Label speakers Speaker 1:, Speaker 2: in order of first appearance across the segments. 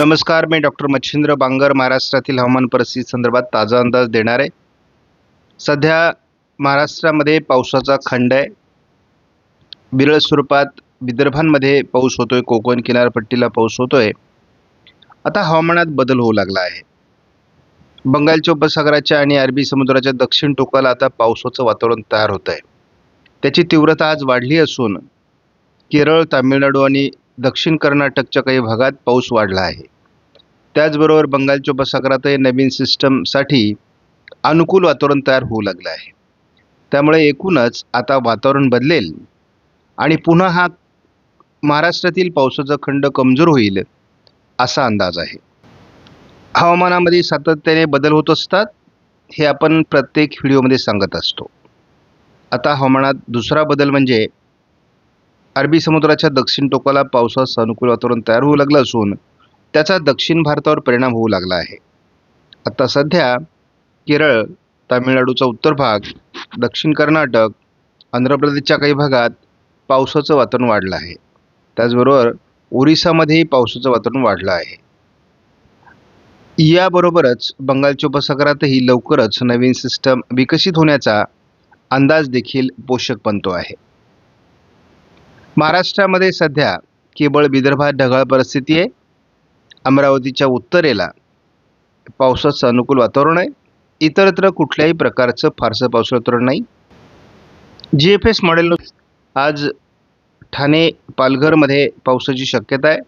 Speaker 1: नमस्कार मी डॉक्टर मच्छिंद्र बांगर महाराष्ट्रातील हवामान परिस्थिती संदर्भात ताजा अंदाज देणार आहे. सध्या महाराष्ट्रामध्ये पावसाचा खंड आहे. विरळ स्वरूपात विदर्भांमध्ये पाऊस होतोय कोकण किनारपट्टीला पाऊस होतोय. आता हवामानात बदल होऊ लागला आहे. बंगालच्या उपसागराच्या आणि अरबी समुद्राच्या दक्षिण टोकाला आता पावसाचं वातावरण तयार होत आहे त्याची तीव्रता आज वाढली असून केरळ तामिळनाडू आणि दक्षिण कर्नाटकच्या काही भागात पाऊस वाढला आहे. त्याचबरोबर बंगालच्या उपसागरातही नवीन सिस्टमसाठी अनुकूल वातावरण तयार होऊ लागलं आहे. त्यामुळे एकूणच आता वातावरण बदलेल आणि पुन्हा हा महाराष्ट्रातील पावसाचा खंड कमजोर होईल असा अंदाज आहे. हवामानामध्ये सातत्याने बदल होत असतात हे आपण प्रत्येक व्हिडिओमध्ये सांगत असतो. आता हवामानात दुसरा बदल म्हणजे अरबी समुद्राच्या दक्षिण टोकाला पावसाचं अनुकूल वातावरण तयार होऊ लागलं असून त्याचा दक्षिण भारतावर परिणाम होऊ लागला आहे. आता सध्या केरळ तामिळनाडूचा उत्तर भाग दक्षिण कर्नाटक आंध्र प्रदेशच्या काही भागात पावसाचं वातावरण वाढलं आहे. त्याचबरोबर ओरिसामध्येही पावसाचं वातावरण वाढलं आहे. याबरोबरच बंगालच्या उपसागरातही लवकरच नवीन सिस्टम विकसित होण्याचा अंदाज देखील पोषक बनतो आहे. महाराष्ट्रामध्ये सध्या केवळ विदर्भात ढगाळ परिस्थिती आहे. अमरावतीच्या उत्तरेला पावसाचं अनुकूल वातावरण आहे. इतरत्र कुठल्याही प्रकारचं फारसं पावसाचं वातावरण नाही. जी एफ एस मॉडेल आज ठाणे पालघरमध्ये पावसाची शक्यता आहे.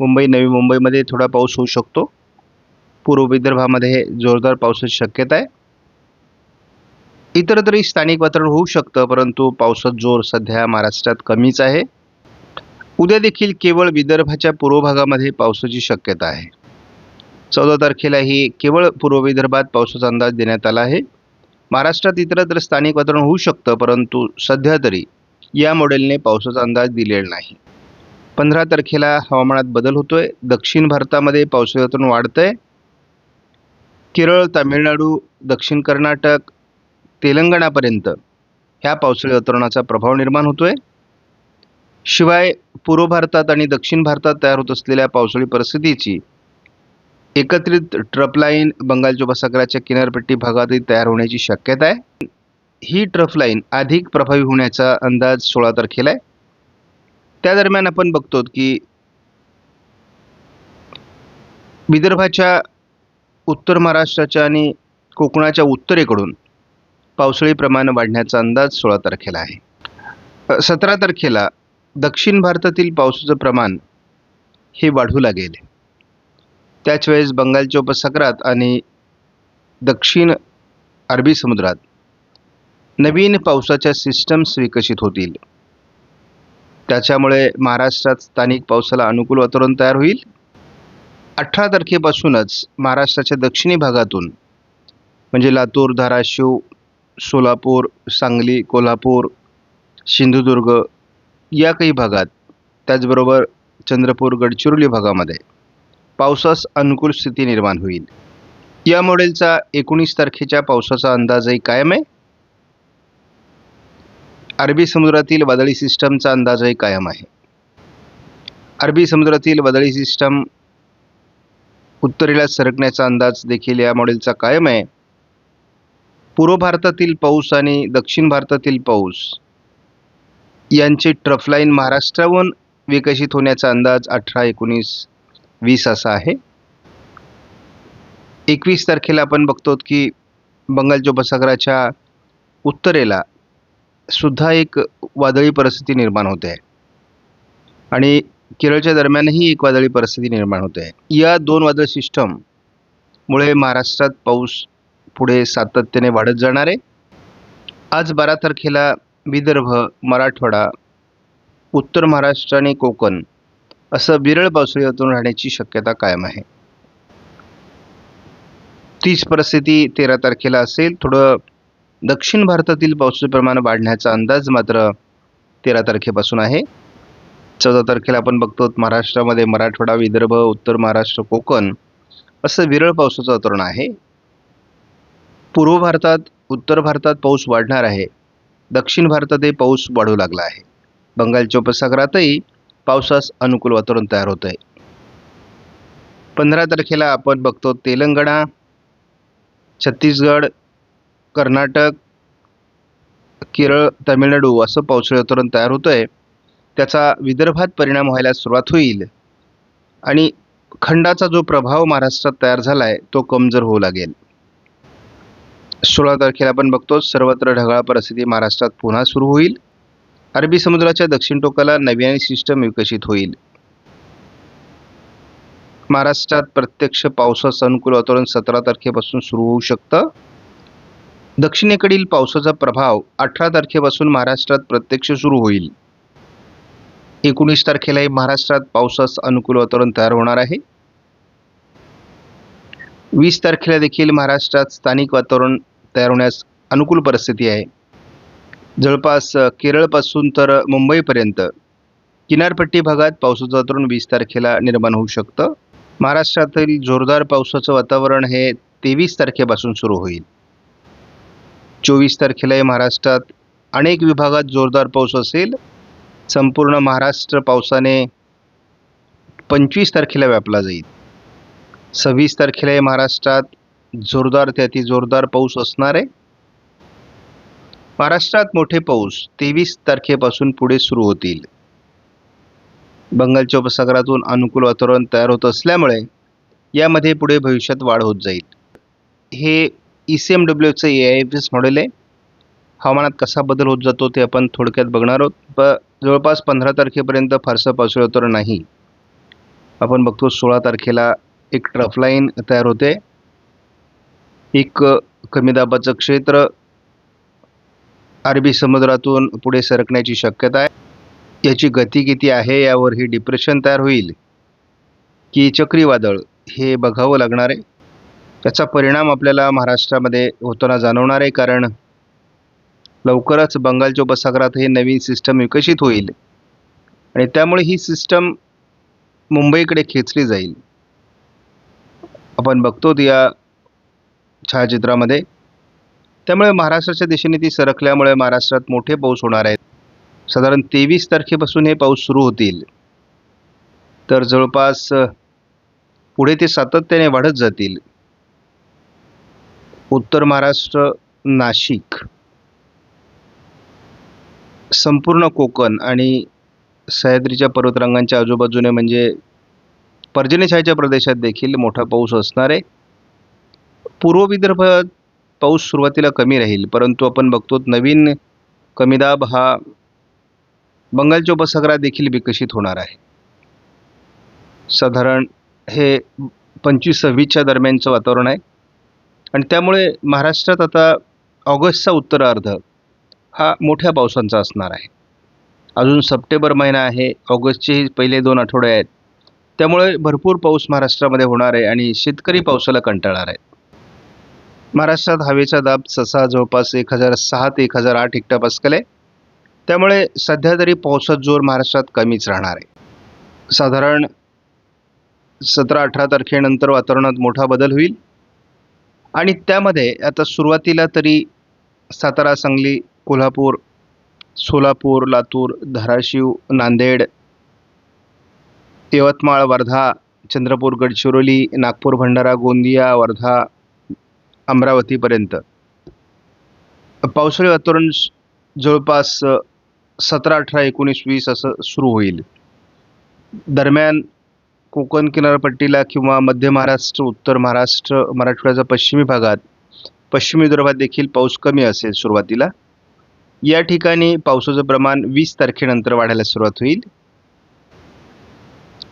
Speaker 1: मुंबई नवी मुंबईमध्ये थोडा पाऊस होऊ शकतो. पूर्व विदर्भामध्ये जोरदार पावसाची शक्यता आहे. इतरत्रही स्थानिक वातावरण होऊ शकतं परंतु पावसात जोर सध्या महाराष्ट्रात कमीच आहे. उद्या देखील केवळ विदर्भाच्या पूर्व भागामध्ये पावसाची शक्यता आहे. चौदा तारखेलाही केवळ पूर्व विदर्भात पावसाचा अंदाज देण्यात आला आहे. महाराष्ट्रात इतरत्र स्थानिक वातावरण होऊ शकतं परंतु सध्या तरी या मॉडेलने पावसाचा अंदाज दिलेला नाही. पंधरा तारखेला हवामानात बदल होतोय. दक्षिण भारतामध्ये पावसाचं वातावरण वाढतंय. केरळ तामिळनाडू दक्षिण कर्नाटक तेलंगणापर्यंत ह्या पावसाळी वातावरणाचा प्रभाव निर्माण होतोय. शिवाय पूर्व भारतात आणि दक्षिण भारतात तयार होत असलेल्या पावसाळी परिस्थितीची एकत्रित ट्रपलाईन बंगालच्या उपसागराच्या किनारपट्टी भागातही तयार होण्याची शक्यता आहे. ही ट्रफलाईन अधिक प्रभावी होण्याचा अंदाज सोळा तारखेला आहे. त्या दरम्यान आपण बघतो की विदर्भाच्या उत्तर महाराष्ट्राच्या आणि कोकणाच्या उत्तरेकडून पावसाळी प्रमाण वाढण्याचा अंदाज सोळा तारखेला आहे. सतरा तारखेला दक्षिण भारतातील पावसाचं प्रमाण हे वाढू लागेल. त्याच वेळेस बंगालच्या उपसागरात आणि दक्षिण अरबी समुद्रात नवीन पावसाच्या सिस्टम्स विकसित होतील. त्याच्यामुळे महाराष्ट्रात स्थानिक पावसाला अनुकूल वातावरण तयार होईल. अठरा तारखेपासूनच महाराष्ट्राच्या दक्षिणी भागातून म्हणजे लातूर धाराशिव सोलापूर सांगली कोल्हापूर सिंधुदुर्ग या काही भागात त्याचबरोबर चंद्रपूर गडचिरोली भागामध्ये पावसास अनुकूल स्थिती निर्माण होईल. या मॉडेलचा एकोणीस तारखेच्या पावसाचा अंदाजही कायम आहे. अरबी समुद्रातील वादळी सिस्टमचा अंदाजही कायम आहे. अरबी समुद्रातील वादळी सिस्टम उत्तरेला सरकण्याचा अंदाज देखील या मॉडेलचा कायम आहे. पूर्व भारतातील पाऊस आणि दक्षिण भारतातील पाऊस यांची ट्रफलाईन महाराष्ट्रावरून विकसित होण्याचा अंदाज अठरा एकोणीस वीस असा आहे. एकवीस तारखेला आपण बघतो की बंगालच्या उपसागराच्या उत्तरेला सुद्धा एक वादळी परिस्थिती निर्माण होते. आहे आणि केरळच्या दरम्यानही एक वादळी परिस्थिती निर्माण होते. आहे या दोन वादळ सिस्टममुळे महाराष्ट्रात पाऊस पुढे सातत्याने वाढत जाणार आहे. आज बारा तारखेला विदर्भ मराठवाडा उत्तर महाराष्ट्र आणि कोकण असं विरळ पावसाळ्यातून राहण्याची शक्यता कायम आहे. तीच परिस्थिती तेरा तारखेला असेल. थोडं दक्षिण भारतातील पावसाचे प्रमाण वाढण्याचा अंदाज मात्र तेरा तारखेपासून आहे. चौदा तारखेला आपण बघतो महाराष्ट्रामध्ये मराठवाडा विदर्भ उत्तर महाराष्ट्र कोकण असं विरळ पावसाचं वातावरण आहे. पूर्व भारतात उत्तर भारतात पाऊस वाढणार आहे. दक्षिण भारतातही पाऊस वाढू लागला आहे. बंगालच्या उपसागरातही पावसास अनुकूल वातावरण तयार होत आहे. पंधरा तारखेला आपण बघतो तेलंगणा छत्तीसगड कर्नाटक केरळ तामिळनाडू असं पावसाळी वातावरण तयार होतं आहे. त्याचा विदर्भात परिणाम व्हायला सुरुवात होईल. आणि खंडाचा जो प्रभाव महाराष्ट्रात तयार झाला आहे तो कमजोर होऊ लागेल. सोळा तारखेला आपण बघतो सर्वत्र ढगाळ परिस्थिती महाराष्ट्रात पुन्हा सुरू होईल. अरबी समुद्राच्या दक्षिण टोकाला नव्याने सिस्टम विकसित होईल. महाराष्ट्रात प्रत्यक्ष पावसाचं अनुकूल वातावरण सतरा तारखेपासून सुरू होऊ शकतं. दक्षिणेकडील पावसाचा प्रभाव अठरा तारखेपासून महाराष्ट्रात प्रत्यक्ष सुरू होईल. एकोणीस तारखेलाही महाराष्ट्रात पावसास अनुकूल वातावरण तयार होणार आहे. वीस तारखेला देखील महाराष्ट्रात स्थानिक वातावरण तयार होण्यास अनुकूल परिस्थिती आहे. जवळपास केरळपासून तर मुंबईपर्यंत किनारपट्टी भागात पावसाचं वातावरण वीस तारखेला निर्माण होऊ शकतं. महाराष्ट्रातील जोरदार पावसाचं वातावरण हे तेवीस तारखेपासून सुरू होईल. चोवीस तारखेलाही महाराष्ट्रात अनेक विभागात जोरदार पाऊस असेल. संपूर्ण महाराष्ट्र पावसाने पंचवीस तारखेला व्यापला जाईल. सव्वीस तारखेला महाराष्ट्रात जोरदार ते अति जोरदार पाऊस असणार आहे. महाराष्ट्रात मोठे पाऊस तेवीस तारखेपासून पुढे सुरू होतील. बंगालच्या उपसागरातून अनुकूल वातावरण तयार होत असल्यामुळे यामध्ये पुढे भविष्यात वाढ होत जाईल. हे E C M डब्ल्यूचं A I F S model आहे. हवामानात कसा बदल होत जातो ते आपण थोडक्यात बघणार आहोत. प जवळपास पंधरा तारखेपर्यंत फारसं पावसाळी वातावरण नाही. आपण बघतो सोळा तारखेला एक ट्रफ लाईन तयार होते. एक कमी दाबाचं क्षेत्र अरबी समुद्रातून पुढे सरकण्याची शक्यता आहे. याची गती किती आहे यावर ही डिप्रेशन तयार होईल. की चक्रीवादळ हे बघावं लागणार आहे. त्याचा परिणाम आपल्याला महाराष्ट्रामध्ये होताना जाणवणार आहे कारण लवकरच बंगालच्या उपसागरात हे नवीन सिस्टम विकसित होईल. आणि त्यामुळे ही सिस्टम मुंबईकडे खेचली जाईल. आपण बघतो या छायाचित्रामध्ये. त्यामुळे महाराष्ट्राच्या दिशेने ती सरकल्यामुळे महाराष्ट्रात मोठे पाऊस होणार आहेत. साधारण तेवीस तारखेपासून हे पाऊस सुरू होतील. तर जवळपास पुढे ते सातत्याने वाढत जातील. उत्तर महाराष्ट्र नाशिक. संपूर्ण कोकण आणि सह्याद्रीच्या पर्वतरांगांच्या आजूबाजूने म्हणजे पर्जन्यछायेच्या प्रदेशात देखील मोठा पाऊस असणार आहे. पूर्व विदर्भात पाऊस सुरुवातीला कमी राहील परंतु आपण बघतो नवीन कमीदाब हा बंगालच्या उपसागरात देखील विकसित होणार आहे. साधारण हे पंचवीस सव्वीसच्या दरम्यानचं वातावरण आहे. आणि त्यामुळे महाराष्ट्रात आता ऑगस्टचा उत्तरार्ध हा मोठ्या पावसांचा असणार आहे. अजून सप्टेंबर महिना आहे ऑगस्टचे पहिले दोन आठवडे आहेत. त्यामुळे भरपूर पाऊस महाराष्ट्रामध्ये होणार आहे आणि शेतकरी पावसाला कंटाळणार आहेत महाराष्ट्रात हवेचा दाब ससा जवळपास एक हजार सहा ते एक हजार आठ हेक्टरपास्कल आहे त्यामुळे सध्या तरी पावसात जोर महाराष्ट्रात कमीच राहणार आहे. साधारण सतरा अठरा तारखेनंतर वातावरणात मोठा बदल होईल. आणि त्यामध्ये आता सुरुवातीला तरी सातारा सांगली कोल्हापूर सोलापूर लातूर धाराशिव नांदेड यवतमाळ वर्धा चंद्रपूर गडचिरोली नागपूर भंडारा गोंदिया वर्धा अमरावतीपर्यंत पावसाळी वातावरण जवळपास सतरा अठरा एकोणीस वीस असं सुरू होईल. दरम्यान कोकण किनारपट्टीला किंवा मध्य महाराष्ट्र उत्तर महाराष्ट्र मराठवाड्याच्या पश्चिमी भागात पश्चिम विदर्भात देखील पाऊस कमी असेल सुरुवातीला. या ठिकाणी पावसाचं प्रमाण वीस तारखेनंतर वाढायला सुरुवात होईल.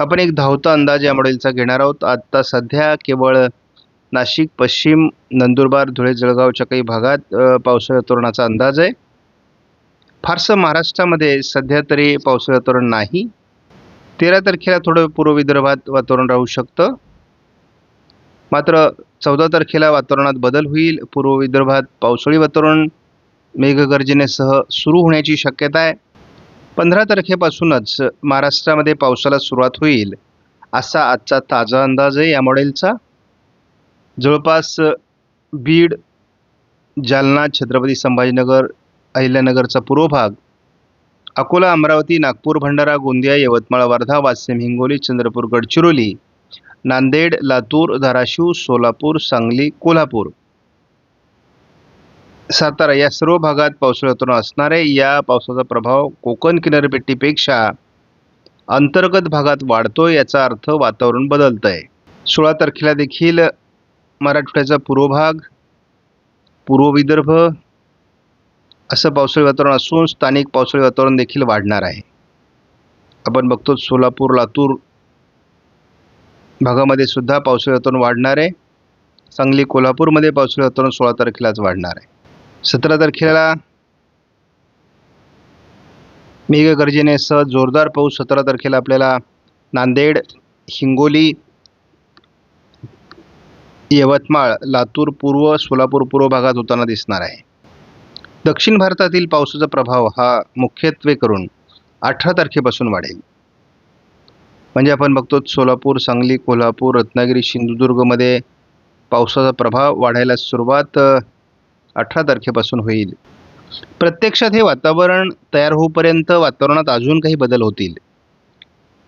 Speaker 1: आपण एक धावता अंदाज या मॉडेलचा घेणार आहोत. आत्ता सध्या केवळ नाशिक पश्चिम नंदुरबार धुळे जळगावच्या काही भागात पावसाळ्या तोरणाचा अंदाज आहे. फारसं महाराष्ट्रामध्ये सध्या तरी पावसाळ्या वातावरण नाही. तेरा तारखेला थोडं पूर्व विदर्भात वातावरण राहू शकतं. मात्र चौदा तारखेला वातावरणात बदल होईल. पूर्व विदर्भात पावसाळी वातावरण मेघगर्जनेसह सुरू होण्याची शक्यता आहे. पंधरा तारखेपासूनच महाराष्ट्रामध्ये पावसाला सुरुवात होईल असा आजचा ताजा अंदाज आहे या मॉडेलचा जवळपास बीड जालना छत्रपती संभाजीनगर अहिल्यानगरचा पूर्व भाग अकोला अमरावती नागपूर भंडारा गोंदिया यवतमाळ वर्धा वाशिम हिंगोली चंद्रपूर गडचिरोली नांदेड लातूर धाराशिव सोलापूर सांगली कोल्हापूर. सातारा या सर्व भागात पावसाळ्यातून असणारे या पावसाचा प्रभाव कोकण किनारपट्टीपेक्षा अंतर्गत भागात वाढतो याचा अर्थ वातावरण बदलतं आहे सोळा तारखेला देखील मराठवाड्याचा पूर्व भाग पूर्व विदर्भ असं पावसाळी वातावरण असून स्थानिक पावसाळी वातावरण देखील वाढणार आहे. आपण बघतो सोलापूर लातूर भागामध्ये सुद्धा पावसाळी वातावरण वाढणार आहे. सांगली कोल्हापूरमध्ये पावसाळी वातावरण सोळा तारखेलाच वाढणार आहे. सतरा तारखेला मेघगर्जनेसह जोरदार पाऊस सतरा तारखेला आपल्याला. नांदेड हिंगोली यवतमाळ लातूर पूर्व सोलापूर पूर्व भागात होताना दिसणार आहे. दक्षिण भारतातील पावसाचा प्रभाव हा मुख्यत्वे करून अठरा तारखेपासून वाढेल. म्हणजे आपण बघतो सोलापूर सांगली कोल्हापूर रत्नागिरी सिंधुदुर्गमध्ये पावसाचा प्रभाव वाढायला सुरुवात अठरा तारखेपासून होईल. प्रत्यक्षात हे वातावरण तयार होऊपर्यंत वातावरणात अजून काही बदल होतील.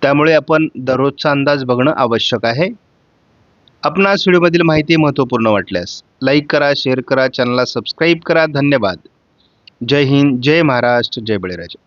Speaker 1: त्यामुळे आपण दररोजचा अंदाज बघणं आवश्यक आहे. आपणास व्हिडिओमधील माहिती महत्त्वपूर्ण वाटल्यास लाईक करा शेअर करा चॅनलला सबस्क्राईब करा. धन्यवाद. जय हिंद जय महाराष्ट्र जय बळीराजा.